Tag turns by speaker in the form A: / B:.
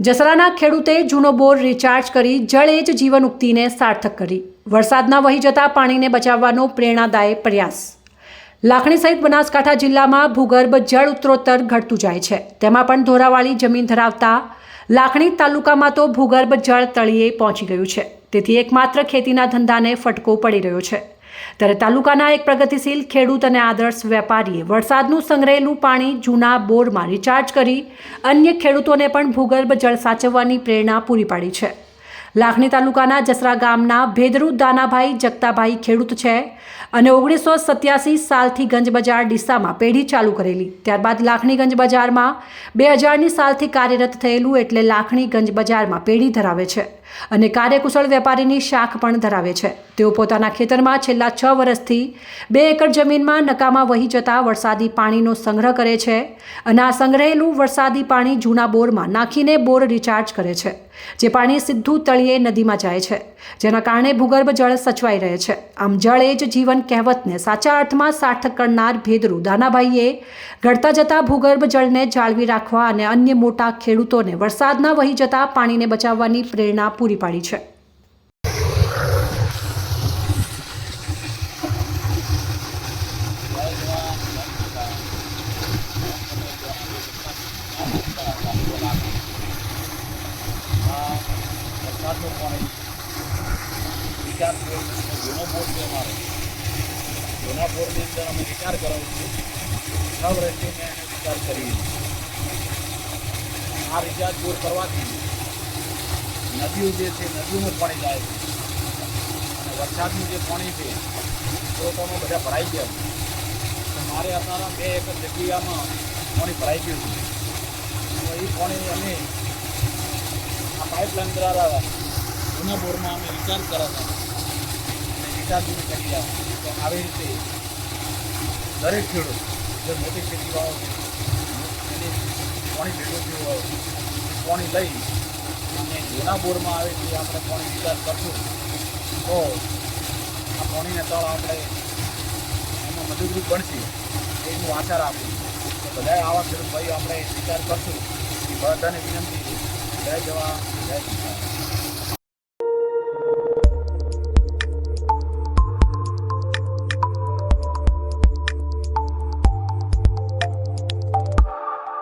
A: જસરાના ખેડૂતે જૂનો બોર રિચાર્જ કરી જળ એ જ જીવન ઉક્તિને સાર્થક કરી. વરસાદના વહી જતા પાણીને બચાવવાનો પ્રેરણાદાયક પ્રયાસ. લાખણી સહિત બનાસકાંઠા જિલ્લામાં ભૂગર્ભ જળ ઉત્તરોત્તર ઘટતું જાય છે. તેમાં પણ ધોરાવાળી જમીન ધરાવતા લાખણી તાલુકામાં તો ભૂગર્ભ જળ તળિયે પહોંચી ગયું છે. તેથી એકમાત્ર ખેતીના ધંધાને ફટકો પડી રહ્યો છે. ત્યારે તાલુકાના એક પ્રગતિશીલ ખેડૂત અને આદર્શ વેપારીએ વરસાદનું સંગ્રહેલું પાણી જૂના બોરમાં રિચાર્જ કરી અન્ય ખેડૂતોને પણ ભૂગર્ભ જળ સાચવવાની પ્રેરણા પૂરી પાડી છે. લાખણી તાલુકાના જસરા ગામના ભેદરૂ દાનાભાઈ જગતાભાઈ ખેડૂત છે અને ઓગણીસો સત્યાસી સાલથી ગંજ બજાર ડીસામાં પેઢી ચાલુ કરેલી. ત્યારબાદ લાખણી ગંજ બજારમાં બે હજારની સાલથી કાર્યરત થયેલું એટલે લાખણી ગંજ બજારમાં પેઢી ધરાવે છે. અને કાર્યકુશળ વેપારીની શાખ પણ ધરાવે છે. તેઓ પોતાના ખેતરમાં છેલ્લા છ વર્ષથી બે એકર જમીનમાં નકામાં વહી જતા વરસાદી પાણીનો સંગ્રહ કરે છે અને આ સંગ્રહેલું વરસાદી પાણી જૂના બોરમાં નાખીને બોર રિચાર્જ કરે છે, જે પાણી સીધું તળિયે નદીમાં જાય છે, જેના કારણે ભૂગર્ભ જળ સચવાઈ રહે છે. આમ જળ એ જ જીવન કહેવતને સાચા અર્થમાં સાર્થક કરનાર ભેદરૂ દાનાભાઈએ ઘડતા જતા ભૂગર્ભ જળને જાળવી રાખવા અને અન્ય મોટા ખેડૂતોને વરસાદના વહી જતા પાણીને બચાવવાની પ્રેરણા પૂરી પાડી છે.
B: વરસાદનું પાણી વિચાર જૂનો બોર છે અમારો જૂના અંદર અમે વિચાર કરાવું છું છ વર્ષથી વિચાર કરી આ રિચાર્જ દૂર કરવાથી નદીઓ જે છે, નદીઓમાં પાણી જાય છે. અને વરસાદનું જે પાણી છે સ્ત્રોતોમાં બધા ભરાઈ ગયા છે. મારે અત્યારે બે એક જગ્યામાં પાણી ભરાઈ ગયું છે. તો એ પાણી અમે આ પાઇપલાઇન દ્વારા જૂના બોરમાં અમે રિચાર્જ કરાતા અને રિચાર્જ કરી રહ્યા તો આવી રીતે દરેક ખેડૂત જે મોટી ખેતીવાળો છે, એને પાણી ભેગું થયું હોય પાણી લઈ અને જૂના બોરમાં આવે તે આપણે પાણી વિચાર કરશું. તો આ પાણીને તળ આપણે એમાં મદદરૂપ બનશે એનું આશા રાખું તો બધા આવા ખેડૂત ભાઈઓ આપણે વિચાર કરશું. એ બધાને વિનંતી છે. જય જવા જય